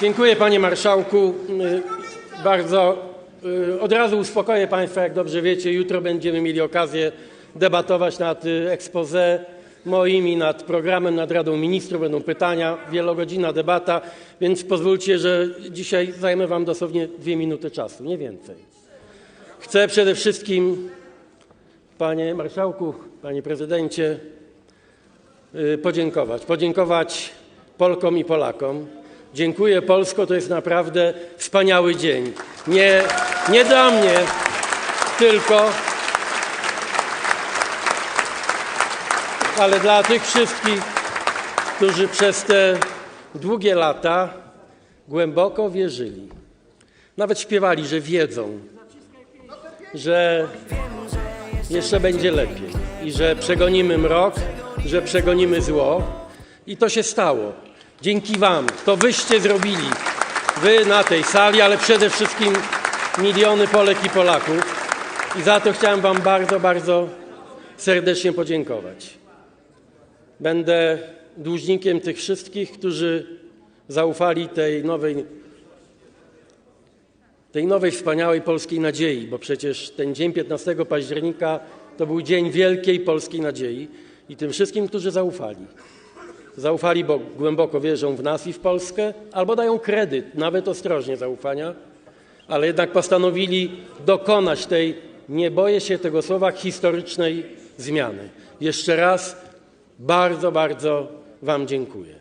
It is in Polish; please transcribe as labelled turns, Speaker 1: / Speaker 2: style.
Speaker 1: Dziękuję panie marszałku. Y, Bardzo y, od razu uspokoję państwa, jak dobrze wiecie, jutro będziemy mieli okazję debatować nad y, expose moim i nad programem, nad Radą Ministrów. Będą pytania, wielogodzinna debata, więc pozwólcie, że dzisiaj zajmę wam dosłownie dwie minuty czasu, nie więcej. Chcę przede wszystkim, panie marszałku, panie prezydencie, podziękować. Podziękować Polkom i Polakom. Dziękuję Polsko, to jest naprawdę wspaniały dzień. Nie, nie dla mnie tylko, ale dla tych wszystkich, którzy przez te długie lata głęboko wierzyli. Nawet śpiewali, że wiedzą, że jeszcze będzie lepiej i że przegonimy mrok, że przegonimy zło. I to się stało. Dzięki Wam. To Wyście zrobili. Wy na tej sali, ale przede wszystkim miliony Polek i Polaków. I za to chciałem Wam bardzo, bardzo serdecznie podziękować. Będę dłużnikiem tych wszystkich, którzy zaufali tej nowej tej nowej, wspaniałej polskiej nadziei, bo przecież ten dzień 15 października to był dzień wielkiej polskiej nadziei i tym wszystkim, którzy zaufali. Zaufali, bo głęboko wierzą w nas i w Polskę, albo dają kredyt, nawet ostrożnie zaufania, ale jednak postanowili dokonać tej, nie boję się tego słowa, historycznej zmiany. Jeszcze raz bardzo, bardzo Wam dziękuję.